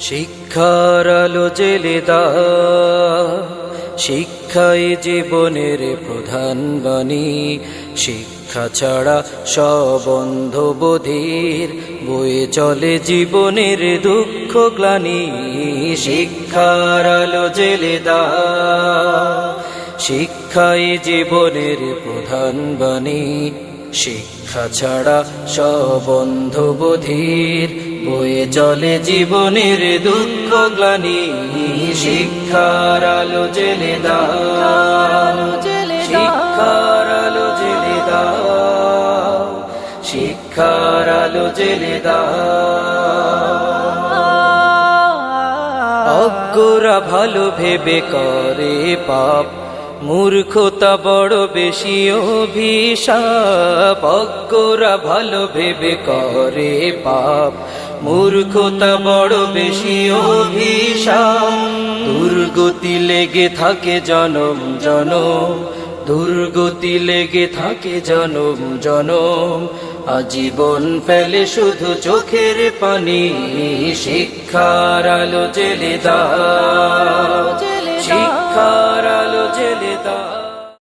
শিক্ষার আলো জেলে শিক্ষাই জীবনের প্রধান বাণী। শিক্ষা ছাড়া সবন্ধ বোধের, বয়ে চলে জীবনের দুঃখ গ্লানি। শিক্ষার আলো জেলে শিক্ষাই জীবনের প্রধান বাণী। শিক্ষা ছাড়া সবন্ধ বোধের বয়ে চলে জীবনের দুঃখ গ্লানি। শিক্ষার আলো জেলে দাও। শিক্ষার আলো জেলে দাও। শিক্ষার আলো জেলে দাও। অজ্ঞরা ভালো ভেবে করে পাপ। মূর্খতা বড় বেশি অভিশাপ অজ্ঞরা ভালো ভেবে করে পাপ। মূর্খতা বড় বেশি অভিশাপ। দুর্গতি লেগে থাকে জনম জনম। দুর্গতি লেগে থাকে জনম জনম। আজীবন ফেলে শুধু চোখের পানি, শিক্ষার আলো জেলে আলো জেলে দা